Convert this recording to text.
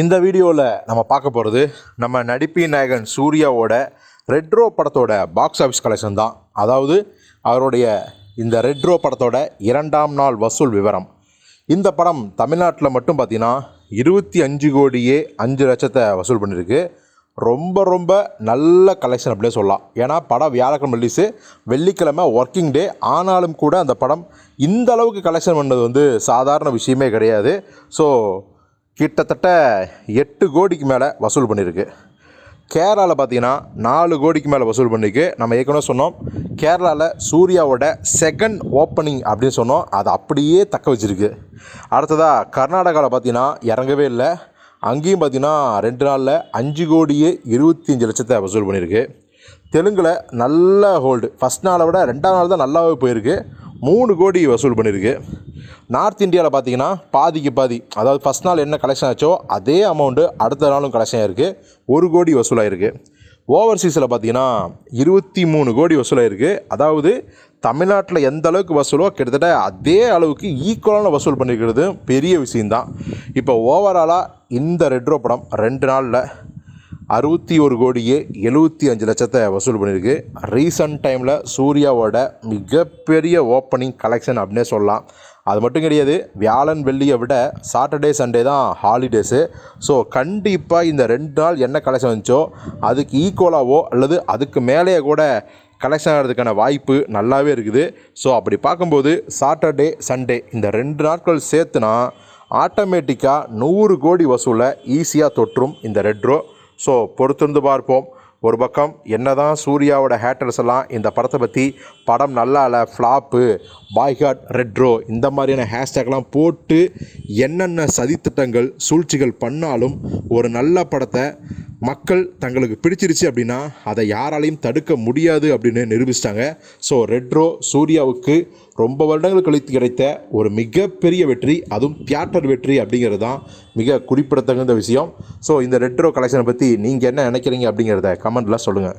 இந்த வீடியோவில் நம்ம பார்க்க போகிறது நம்ம நடிப்பின் நாயகன் சூர்யாவோட ரெட்ரோ படத்தோட பாக்ஸ் ஆஃபீஸ் கலெக்ஷன் தான். அதாவது அவருடைய இந்த ரெட்ரோ படத்தோட இரண்டாம் நாள் வசூல் விவரம். இந்த படம் தமிழ்நாட்டில் மட்டும் பார்த்தீங்கன்னா இருபத்தி அஞ்சு கோடியே அஞ்சு லட்சத்தை வசூல் பண்ணியிருக்கு ரொம்ப ரொம்ப நல்ல கலெக்ஷன் அப்படியே சொல்லலாம். ஏன்னா படம் வியாழக்கிழமை ரிலீஸு வெள்ளிக்கிழமை ஒர்க்கிங் டே ஆனாலும் கூட அந்த படம் இந்த அளவுக்கு கலெக்ஷன் பண்ணது வந்து சாதாரண விஷயமே கிடையாது. ஸோ கிட்டத்தட்ட எட்டு கோடிக்கு மேலே வசூல் பண்ணியிருக்கு கேரளாவில் பார்த்தீங்கன்னா நாலு கோடிக்கு மேலே வசூல் பண்ணியிருக்கு நம்ம ஏற்கனவே சொன்னோம் கேரளாவில் சூர்யாவோட செகண்ட் ஓப்பனிங் அப்படின்னு சொன்னோம். அதை அப்படியே தக்க வச்சிருக்கு. அடுத்ததாக கர்நாடகாவில் பார்த்தீங்கன்னா இறங்கவே இல்லை. அங்கேயும் பார்த்தீங்கன்னா ரெண்டு நாளில் அஞ்சு கோடியே இருபத்தி அஞ்சு லட்சத்தை வசூல் பண்ணியிருக்கு தெலுங்கில் நல்ல ஹோல்டு ஃபஸ்ட் நாளை விட ரெண்டாம் நாள் தான் நல்லாவே போயிருக்கு. மூணு கோடி வசூல் பண்ணியிருக்கு நார்த் இந்தியாவில் பார்த்தீங்கன்னா பாதிக்கு பாதி அதாவது ஃபஸ்ட் நாள் என்ன கலெக்ஷன் ஆச்சோ அதே அமௌண்ட்டு அடுத்த நாளும் கலெக்ஷன் ஆயிருக்கு. ஒரு கோடி வசூலாயிருக்கு. ஓவர்சீஸில் பார்த்தீங்கன்னா இருபத்தி மூணு கோடி வசூலாயிருக்கு. அதாவது தமிழ்நாட்டில் எந்த அளவுக்கு வசூலோ கிட்டத்தட்ட அதே அளவுக்கு ஈக்குவலான வசூல் பண்ணியிருக்கிறது பெரிய விஷயந்தான் இப்போ ஓவராலாக இந்த ரெட்ரோ படம் ரெண்டு நாளில் அறுபத்தி ஒரு கோடியே எழுபத்தி அஞ்சு லட்சத்தை வசூல் பண்ணியிருக்கு. ரீசன்ட் டைமில் சூர்யாவோட மிகப்பெரிய ஓப்பனிங் கலெக்ஷன் அப்படின்னே சொல்லலாம். அது மட்டும் கிடையாது வியாழன் வெள்ளியை விட சாட்டர்டே சண்டே தான் ஹாலிடேஸு ஸோ கண்டிப்பாக இந்த ரெண்டு நாள் என்ன கலெக்ஷன் வந்துச்சோ அதுக்கு ஈக்குவலாகவோ அல்லது அதுக்கு மேலேயே கூட கலெக்ஷன் ஆகிறதுக்கான வாய்ப்பு நல்லாவே இருக்குது. ஸோ அப்படி பார்க்கும்போது சாட்டர்டே சண்டே இந்த ரெண்டு நாட்கள் சேர்த்துனா ஆட்டோமேட்டிக்காக நூறு கோடி வசூலை ஈஸியாக தொற்றும் இந்த ரெட்ரோ ஸோ பொறுத்திருந்து பார்ப்போம். ஒரு பக்கம் என்னதான் சூர்யாவோட ஹேட்டர்ஸ் எல்லாம் இந்த படத்தை பற்றி படம் நல்லா இல்லை ஃப்ளாப்பு பாய்காட் ரெட்ரோ இந்த மாதிரியான ஹேஷ்டேக்லாம் போட்டு என்னென்ன சதித்திட்டங்கள் சூழ்ச்சிகள் பண்ணாலும் ஒரு நல்ல படத்தை மக்கள் தங்களுக்கு பிடிச்சிருச்சு அப்படின்னா அதை யாராலையும் தடுக்க முடியாது அப்படின்னு நிரூபிச்சிட்டாங்க. ஸோ ரெட்ரோ சூர்யாவுக்கு ரொம்ப வருடங்கள் கழித்து கிடைத்த ஒரு மிகப்பெரிய வெற்றி அதுவும் தியேட்டர் வெற்றி அப்படிங்கிறது தான் மிக குறிப்பிடத்தகுந்த விஷயம். ஸோ இந்த ரெட்ரோ கலெக்ஷனை பற்றி நீங்கள் என்ன நினைக்கிறீங்க அப்படிங்கிறத கமெண்ட்டில் சொல்லுங்கள்